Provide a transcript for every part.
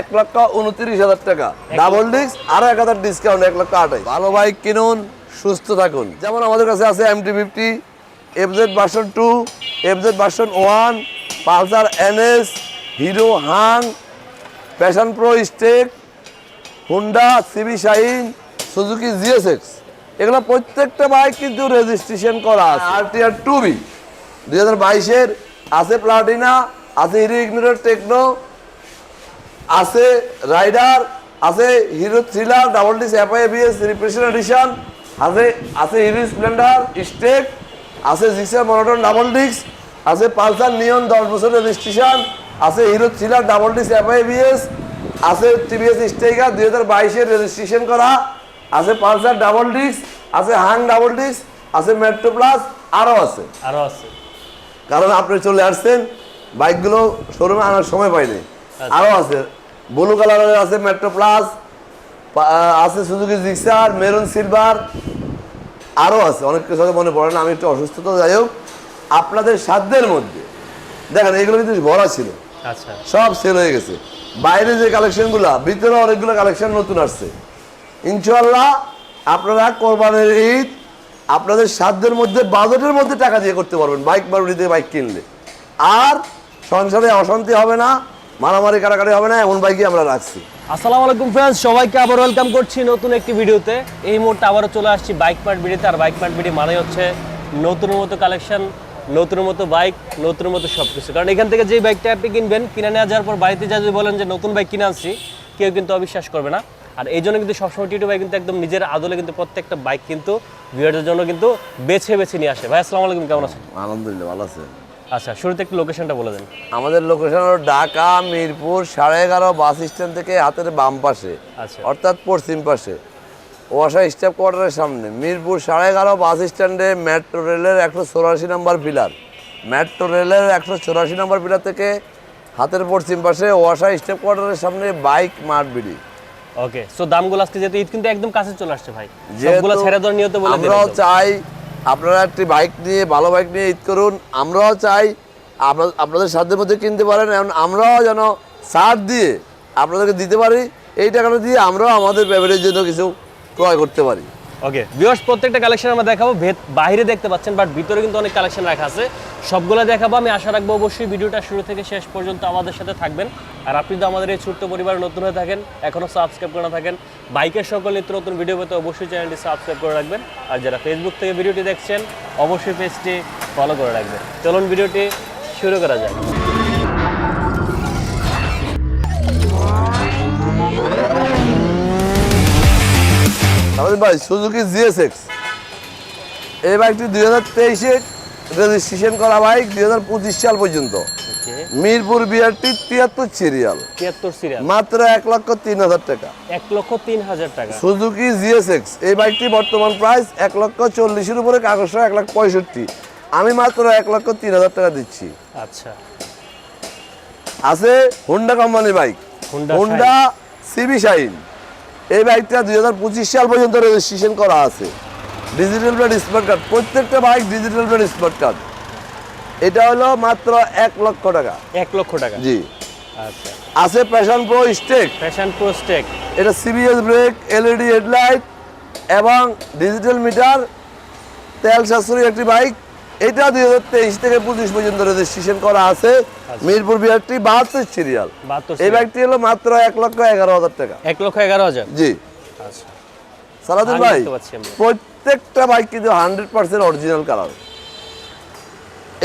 এক লক্ষ উনত্রিশ হাজার টাকা। ডাবল ডিস্ক আরও এক হাজার ডিসকাউন্ট এক লক্ষ আঠাশ। ভালো বাইক কিনুন, সুস্থ থাকুন। যেমন আমাদের কাছে আছে MT fifty FZ version two FZ version one Pulsar NS Hero Hunk Passion Pro Xtec Honda CB Shine Suzuki GSX এগুলো প্রত্যেকটা বাইক কিন্তু রেজিস্ট্রেশন করা আছে। আর টি আর টু বি দুই হাজার বাইশের আছে প্লাটিনা আছে হিরো ইগনোরের টেকনো আছে রাইডার আছে Hero Thriller double disc FI ABS repression edition আছে আছে হিরো স্প্লেন্ডার স্টেক আছে জিক্সার মনোটন ডাবল ডিস্ক আছে পালসার নিয়ন দশ বছর রেজিস্ট্রেশন আছে Hero Thriller double disc FI ABS আছে টিভিএস স্টেকার দুই হাজার বাইশের রেজিস্ট্রেশন করা আছে পালসার ডাবল ডিস্ক আছে হাং ডাবল ডিস্ক আছে মেট্রো প্লাস আরও আছে। আরও আছে। কারণ আপনি চলে আসছেন বাইকগুলো শোরুমে আনার সময় পাইনি। আরও আছে। ব্লু কালারের আছে মেট্রো প্লাস আছে সুজুকি জিক্সার মেরুন সিলভার আরও আছে অনেক কিছু মনে পড়ে না আমি একটু অসুস্থ তো যাই হোক। আপনাদের সাধ্যের মধ্যে দেখেন এগুলো কিন্তু ভরা ছিল। আচ্ছা। সব সেল হয়ে গেছে। বাইরে যে কালেকশনগুলো ভিতরে অনেকগুলো কালেকশন নতুন আসছে। ইনশাল্লাহ আপনারা কোরবানির ঈদ আপনাদের সাধ্যের মধ্যে বাজেটের মধ্যে টাকা দিয়ে করতে পারবেন। বাইক মারুতি দিয়ে বাইক কিনলে। আর সংসারে অশান্তি হবে না। মারামারি কারাকারি হবে না এমন বাইকই আমরা রাখছি। আসসালামু আলাইকুম ফ্রেন্ডস সবাইকে আবার ওয়েলকাম করছি নতুন একটি ভিডিওতে। এই মুহূর্তে আবারও চলে আসছি বাইক মার্ট ভিডিওতে আর বাইক মার্ট ভিডিও মানে হচ্ছে নতুন মতো কালেকশন নতুন মতো বাইক নতুন মতো সব কিছু কারণ এখান থেকে যেই বাইকটা আপনি কিনবেন কিনে নিয়ে যাওয়ার পর বাড়িতে যা যদি বলেন যে নতুন বাইক কিনে আনছি কেউ কিন্তু অবিশ্বাস করবে না। আর এই জন্য কিন্তু সবসময় টিটু ভাই কিন্তু একদম নিজের আদলে কিন্তু প্রত্যেকটা বাইক কিন্তু ভিউয়ারদের জন্য কিন্তু বেছে বেছে নিয়ে আসে। ভাই আসসালামু আলাইকুম কেমন আছেন? আলহামদুলিল্লাহ ভালো আছে। আচ্ছা শুরুতে একটু লোকেশনটা বলে দেন। আমাদের লোকেশন হলো ঢাকা মিরপুর সাড়ে এগারো বাস স্ট্যান্ড থেকে হাতের বাম পাশে আচ্ছা। অর্থাৎ পশ্চিম পাশে। ওয়াসা স্টাফ কোয়ার্টারের সামনে মিরপুর সাড়ে এগারো বাস স্ট্যান্ডে মেট্রো রেলের একশো চৌরাশি নম্বর পিলার মেট্রো রেলের একশো চৌরাশি নম্বর পিলার থেকে হাতের পশ্চিম পাশে ওয়াসা স্টাফ কোয়ার্টারের সামনে বাইক মাঠ বিড়ি। ওকে সো দামগুলো আজকে যেহেতু ঈদ কিন্তু একদম কাছে চলে আসছে ভাই। সবগুলো ছেড়ে দেওয়ার নিয়ত বলে আমরাও চাই আপনারা একটি বাইক নিয়ে, ভালো বাইক নিয়ে ঈদ করুন। আমরাও চাই আপনার, আপনাদের সাধ্যের মধ্যে কিনতে পারেন এবং আমরাও যেন সার দিয়ে আপনাদেরকে দিতে পারি। এই টাকাটা দিয়ে আমরাও আমাদের ব্যবহারের জন্য কিছু ক্রয় করতে পারি। ওকে ভিউয়ার্স প্রত্যেকটা কালেকশন আমরা দেখাবো। বাইরে দেখতে পাচ্ছেন বাট ভিতরে কিন্তু অনেক কালেকশন রাখা আছে। সবগুলো দেখাবো। আমি আশা রাখব অবশ্যই ভিডিওটা শুরু থেকে শেষ পর্যন্ত আমাদের সাথে থাকবেন। আর আপনি তো আমাদের এই ছোট্ট পরিবারে নতুন হয়ে থাকেন এখনও সাবস্ক্রাইব করে না থাকেন, বাইকের সকল নিত্য নতুন ভিডিও পেতে অবশ্যই চ্যানেলটি সাবস্ক্রাইব করে রাখবেন। আর যারা ফেসবুক থেকে ভিডিওটি দেখছেন, অবশ্যই পেজটি ফলো করে রাখবেন। চলুন ভিডিওটি শুরু করা যাক। আমাদের ভাই সুজুকি জিএসএক্স এই বাইকটি দুই হাজার তেইশে রেজিস্ট্রেশন করা বাইক দুই হাজার পঁচিশ সাল পর্যন্ত। মিরপুর বিআরটি তিয়াত্তর সিরিয়াল তিয়াত্তর সিরিয়াল মাত্র এক লক্ষ তিন হাজার টাকা। এক লক্ষ তিন হাজার টাকা। সুজুকি জিএসএক্স এই বাইকটি বর্তমান প্রাইস এক লক্ষ চল্লিশের উপরে কাগজ এক লাখ পঁয়ষট্টি। আমি মাত্র এক লক্ষ তিন হাজার টাকা দিচ্ছি। আচ্ছা। আছে Honda company bike Honda CB Shine এই বাইকটা দুই হাজার পঁচিশ সাল পর্যন্ত রেজিস্ট্রেশন করা আছে। ডিজিটাল প্লেট স্মার্ট কার্ড প্রত্যেকটা bike digital plate smart card এটা হলো মাত্র এক লক্ষ টাকা। এক লক্ষ টাকা। জি। আচ্ছা। আছে Passion Pro Xtec Passion Pro Xtec এটা সিবিএস ব্রেক এলইডি হেডলাইট এবং ডিজিটাল মিটার তেল সাশ্রয়ী একটি বাইক এটা দুই হাজার তেইশ থেকে পঁচিশ পর্যন্ত রেজিস্ট্রেশন করা আছে। মিরপুর বিহারটি বাহাত্তর সিরিয়াল এই ব্যাগটি হলো মাত্র এক লক্ষ এগারো হাজার টাকা। এক লক্ষ এগারো হাজার? জি। আচ্ছা। সালাদিন ভাই। প্রত্যেকটা বাইক কিন্তু হান্ড্রেড পার্সেন্ট অরিজিনাল কালার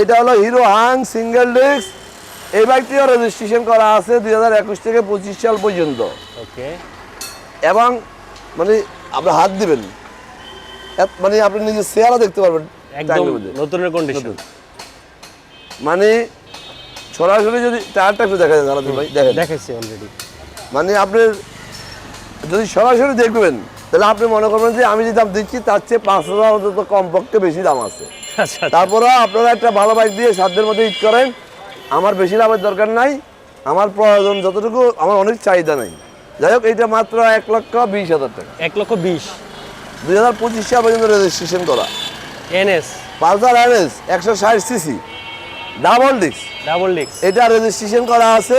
এটা হলো হিরো হাং সিঙ্গেল ডিস্ক এই বাইকটিও রেজিস্ট্রেশন করা আছে দুই হাজার একুশ থেকে পঁচিশ সাল পর্যন্ত। ওকে। এবং মানে আপনি হাত দিবেন। মানে আপনি নিজের চেহারা দেখতে পারবেন। একদম নতুনের কন্ডিশন মানে সরাসরি যদি টায়ারটা একটু দেখা যায় সালাদিন ভাই দেখেন। দেখাইছি অলরেডি মানে আপনি যদি সরাসরি দেখবেন তাহলে আপনি মনে করবেন যে আমি যে দাম দিচ্ছি তার চেয়ে পাঁচ হাজার অন্তত কমপক্ষে বেশি দাম আছে। আচ্ছা তারপরে আপনারা একটা ভালো বাইক দিয়ে সাধ্যের মধ্যে ঈদ করেন। আমার বেশি লাভের দরকার নাই। আমার প্রয়োজন যতটুকু আমার অনেক চাহিদা নাই। যাই হোক এটা মাত্র এক লক্ষ বিশ হাজার টাকা। এক লক্ষ বিশ। দুই হাজার পঁচিশ সাল পর্যন্ত রেজিস্ট্রেশন করা। এনএস। পালসার এনএস একশো ষাট সিসি। Double disc. ডাবল ডিক্স এটা রেজিস্ট্রেশন করা আছে।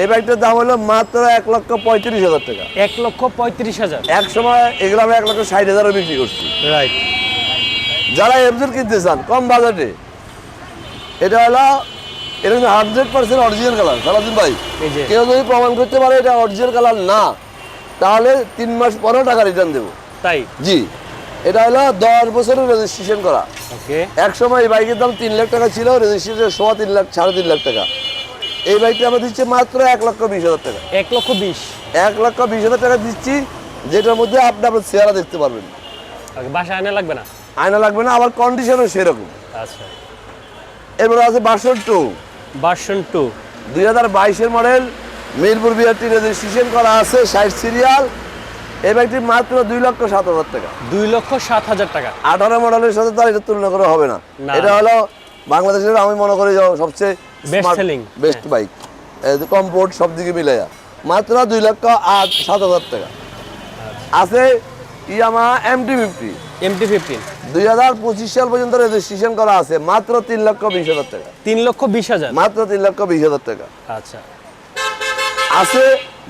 এই বাইকটার দাম হলো মাত্র এক লক্ষ পঁয়ত্রিশ হাজার টাকা। এক লক্ষ পঁয়ত্রিশ হাজার। এক সময় এগুলো আমি এক লক্ষ ষাট হাজারও বিক্রি করছি। রাইট যারা এফজেড কিনতে চান কম বাজেটে এটা হলো এটা কিন্তু হান্ড্রেড পার্সেন্ট অরিজিনাল কালার সারাদিন ভাই কেউ যদি প্রমাণ করতে পারে এটা অরিজিনাল কালার না তাহলে তিন মাস পরেও টাকা রিটার্ন দেবো। তাই? জি। এটা হলো দশ বছরের রেজিস্ট্রেশন করা। এক সময় এই বাইকের দাম তিন লাখ টাকা ছিল রেজিস্ট্রেশন সোয়া তিন লাখ সাড়ে তিন লাখ টাকা। এই বাইকটা আমরা দিচ্ছি মাত্র এক লক্ষ বিশ হাজার টাকা। এক লক্ষ বিশ। এক লক্ষ বিশ হাজার টাকা দিচ্ছি যেটার মধ্যে আপনি আপনার চেহারা দেখতে পারবেন। বাসায় আনা লাগবে না? আয়না লাগবে না আবার কন্ডিশনও সেরকম। আচ্ছা। এরপরে আছে বাসন টু ভার্সন টু দুই হাজার বাইশের মডেল মিরপুর বিআরটি রেজিস্ট্রেশন করা আছে ষাট সিরিয়াল এই বাইকটি মাত্র দুই লক্ষ সাত হাজার টাকা। দুই লক্ষ সাত হাজার টাকা। আঠারো মডেলের সাথে তার এটা তুলনা করা হবে না। এটা হলো বাংলাদেশের আমি মনে করি সবচেয়ে বেস্ট বাইক কমফোর্ট সব দিকে মিলাইয়া মাত্র দুই লক্ষ আট সাত হাজার টাকা। আছে Yamaha MT fifty MT fifteen দুই হাজার পঁচিশ সাল পর্যন্ত রেজিস্ট্রেশন করা আছে। মাত্র তিন লক্ষ বিশ হাজার টাকা। তিন লক্ষ বিশ হাজার। মাত্র তিন লক্ষ বিশ হাজার টাকা। আচ্ছা। আছে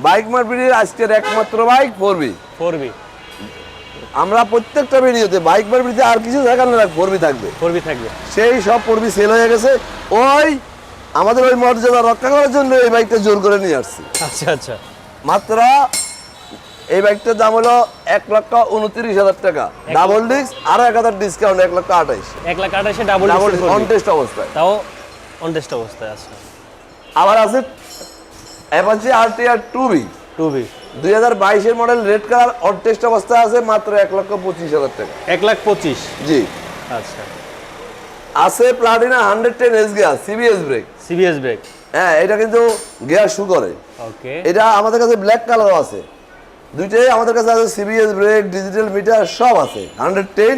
বাইক মার্কেটের আজকের একমাত্র bike four B four B আমরা প্রত্যেকটা ভিডিওতে বাইক মার্কেটে আর কিছু দেখানো না ফোর বি থাকবে। ফোর বি থাকবে। সেই সব পর্বি সেল হয়ে গেছে। ওই আমাদের ওই মর্যাদা রক্ষা করার জন্য এই বাইকটা জোর করে নিয়ে আসছি। আচ্ছা আচ্ছা। মাত্র এই বাইকটার দাম হলো এক লক্ষ উনত্রিশ হাজার টাকা। ডাবল ডিস্ক আরও এক হাজার ডিসকাউন্ট এক লক্ষ আঠাইশ। এক লাখ আঠাশে ডাবল ডাবল অন টেস্ট অবস্থায়। তাও অনটেস্ট অবস্থায় আছে আবার আছে Apache R T B two B দুই হাজার বাইশের model red colour on test অবস্থায় আছে মাত্র এক লক্ষ পঁচিশ হাজার টাকা। এক লাখ পঁচিশ? জি। আচ্ছা। আছে Platina hundred ten S gear CBS brake CBS brake হ্যাঁ এটা কিন্তু গিয়ার শু করে। ওকে এটা আমাদের কাছে ব্ল্যাক কালারও আছে। দুইটাই আমাদের কাছে আছে সিবিএস ব্রেক ডিজিটাল মিটার সব আছে। হান্ড্রেড টেন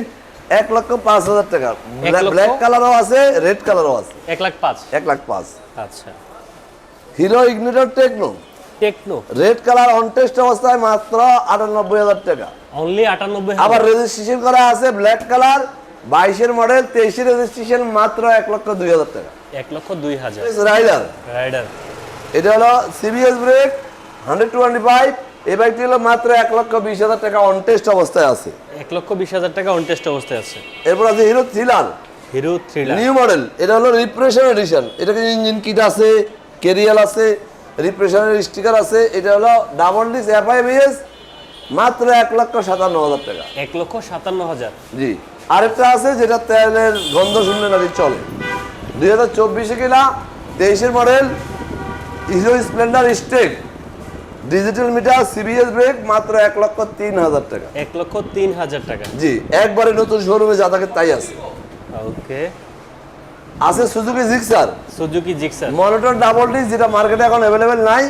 এক লক্ষ পাঁচ হাজার টাকা। ব্ল্যাক কালারও আছে রেড কালারও আছে। এক লাখ পাঁচ? এক লাখ পাঁচ। আচ্ছা। Hero Ignitor Techno Techno red colour on test অবস্থায় মাত্র আটানব্বই হাজার টাকা। অনলি আটানব্বই আবার রেজিস্ট্রেশন করা আছে ব্ল্যাক কালার বাইশের মডেল তেইশের রেজিস্ট্রেশন মাত্র এক লক্ষ দুই হাজার টাকা। এক লক্ষ দুই হাজার। রাইডার রাইডার এটা হলো CBS brake hundred twenty five এই বাইকটি হলো মাত্র এক লক্ষ বিশ হাজার টাকা অন টেস্ট অবস্থায় আছে। এক লক্ষ বিশ হাজার টাকা অনটেস্ট অবস্থায় আছে। এরপর আছে Hero Thriller Hero Thriller new model এটা হলো রিপ্রেশন এডিশন এটা ইঞ্জিন কিট আছে কেরিয়াল আছে রিপ্রেশনের স্টিকার আছে এটা হলো ডাবল ডিস এফআইবিএস মাত্র এক লক্ষ সাতান্ন হাজার টাকা। এক লক্ষ সাতান্ন হাজার। জি। আরেকটা আছে যেটা তেলের গন্ধ শুনলে নাকি চলে। দুই হাজার চব্বিশে কিনা তেইশের model Hero Splendor Xtec digital meter CBS brake মাত্র এক লক্ষ তিন হাজার টাকা। এক লক্ষ তিন হাজার টাকা। জি একবারে নতুন শোরুমে যা থাকে তাই আছে। ওকে আছে Suzuki Gixxer Suzuki Gixxer monotone double disc যেটা মার্কেটে এখন অ্যাভেলেবেল নাই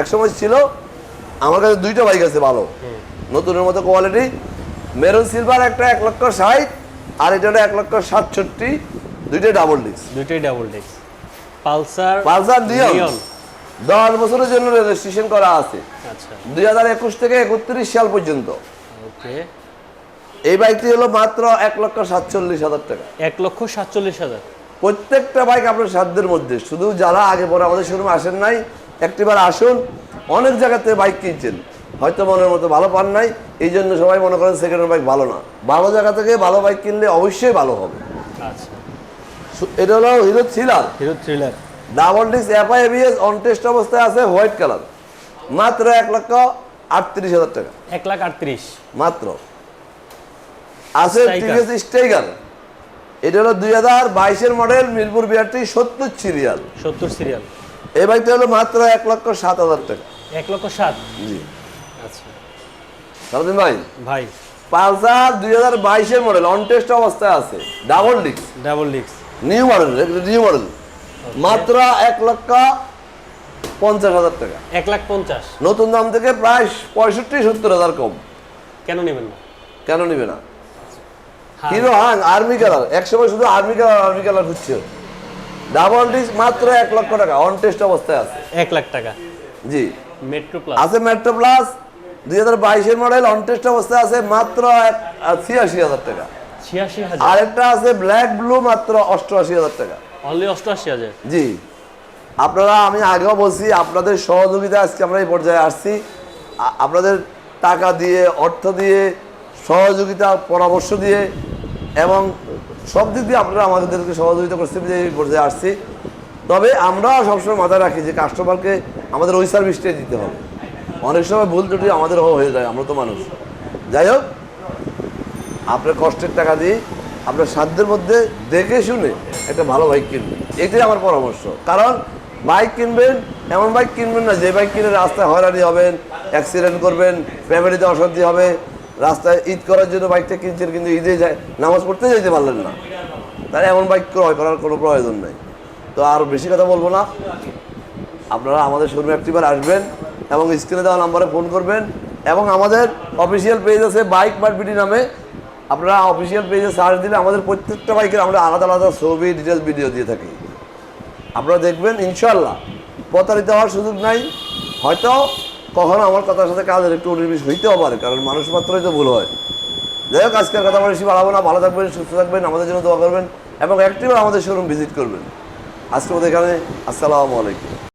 একসময় ছিল। আমার কাছে দুইটা বাইক আছে ভালো। নতুনের মতো কোয়ালিটি মেরুন সিলভার একটা এক লক্ষ ষাট আর এটা এক লক্ষ সাতষট্টি। দুইটাই ডাবল ডিস দুইটাই ডাবল ডেক্স পালসার পালসার নিয়ন নিয়ন দশ বছরের জন্য রেজিস্ট্রেশন করা আছে। আচ্ছা। দুই হাজার একুশ থেকে একত্রিশ সাল পর্যন্ত। ওকে। এই বাইকটি হলো মাত্র এক লক্ষ সাতচল্লিশ হাজার টাকা। এক লক্ষ সাতচল্লিশ হাজার। প্রত্যেকটা বাইক আপনার সাধ্যের মধ্যে। শুধু যারা আগে পরে আমাদের শোরুমে আসেন নাই একটিবার আসুন অনেক জায়গাতে বাইক কিনছেন। হয়তো মনের মতো ভালো পান নাই এই জন্য সবাই মনে করেন সেকেন্ড বাইক ভালো না। ভালো জায়গা থেকে ভালো বাইক কিনলে অবশ্যই ভালো হবে। আচ্ছা। এটা হলো Hero Thriller Hero Thriller double disc FI ABS on test অবস্থায় আছে হোয়াইট কালার মাত্র এক লক্ষ আটত্রিশ হাজার টাকা। এক লাখ আটত্রিশ। মাত্র। আছে. টিভিএস স্টেগার এটা হলো দুই হাজার বাইশের মডেল মিরপুর বিআরটি সত্তর সিরিয়াল। সত্তর সিরিয়াল। এই বাইকটা হলো মাত্র এক লক্ষ সাত হাজার টাকা। এক লক্ষ সাত? জি। আচ্ছা। সারাদিন ভাই ভাই। পালসার দুই হাজার বাইশের মডেল অন টেস্ট অবস্থায় আছে। ডাবল ডিস্ক ডাবল ডিক্স নিউ মডেল নিউ মডেল মাত্র এক লক্ষ পঞ্চাশ হাজার টাকা। এক লাখ পঞ্চাশ। নতুন দাম থেকে প্রায় পঁয়ষট্টি সত্তর হাজার কম। কেন নেবেন না? কেন নিবে না। হিরো হাং আর্মি কালার একসময় শুধু আর্মি কালার আর্মি কালার হচ্ছে ডাবল ডিস্ক মাত্র এক লক্ষ টাকা অন টেস্ট অবস্থায় আছে। এক লাখ টাকা। জি। মেট্রো প্লাস আছে মেট্রো প্লাস দুই হাজার বাইশের মডেল অন টেস্ট অবস্থায় আছে মাত্র ছিয়াশি হাজার টাকা। ছিয়াশি হাজার। আরেকটা আছে ব্ল্যাক ব্লু মাত্র অষ্টআশি হাজার টাকা। অনলি অষ্টআশি হাজার। জি। আপনারা আমি আগেও বলছি আপনাদের সহযোগিতা আজকে আমরা এই পর্যায়ে আসছি। আপনাদের টাকা দিয়ে অর্থ দিয়ে সহযোগিতা পরামর্শ দিয়ে এবং সব দিক দিয়ে আপনারা আমাদেরকে সহযোগিতা করতে যে এই পর্যায়ে আসছি। তবে আমরা সবসময় মাথায় রাখি যে কাস্টমারকে আমাদের ওই সার্ভিসটাই দিতে হবে। অনেক সময় ভুল ত্রুটি আমাদের হয়ে যায়, আমরা তো মানুষ। যাই হোক, আপনার কষ্টের টাকা দিয়ে আপনার সাধ্যের মধ্যে দেখে শুনে একটা ভালো বাইক কিনবেন। এটাই আমার পরামর্শ। কারণ বাইক কিনবেন, এমন বাইক কিনবেন না যে বাইক কিনে রাস্তায় হয়রানি হবেন, অ্যাক্সিডেন্ট করবেন, ফ্যামিলিতে অশান্তি হবে রাস্তায় ঈদ করার জন্য বাইকটা কিনছেন, কিন্তু ঈদে যায়, নামাজ পড়তে যেতে পারলেন না। তাই এমন বাইক ক্রয় করার কোনো প্রয়োজন নেই। তো আর বেশি কথা বলব না। আপনারা আমাদের শোরুমে একটিবার আসবেন এবং স্ক্রিনে দেওয়া নাম্বারে ফোন করবেন এবং আমাদের অফিসিয়াল পেজ আছে বাইক বিডি নামে। আপনারা অফিসিয়াল পেজে সার্চ দিলে আমাদের প্রত্যেকটা বাইকের আমরা আলাদা আলাদা ছবি ডিটেলস ভিডিও দিয়ে থাকি। আপনারা দেখবেন ইনশাল্লাহ প্রতারিত হওয়ার সুযোগ নাই। হয়তো কখনো আমার কথার সাথে কাজের একটু উনিশ হইতেও পারে, কারণ মানুষ মাত্রই তো ভুল হয়। যাই হোক, আজকের কথা বলে বেশি বাড়াবো না, ভালো থাকবেন, সুস্থ থাকবেন, আমাদের জন্য দোয়া করবেন এবং একটিবার আমাদের শোরুম ভিজিট করবেন। আজকে আমাদের এখানে, আসসালামু আলাইকুম।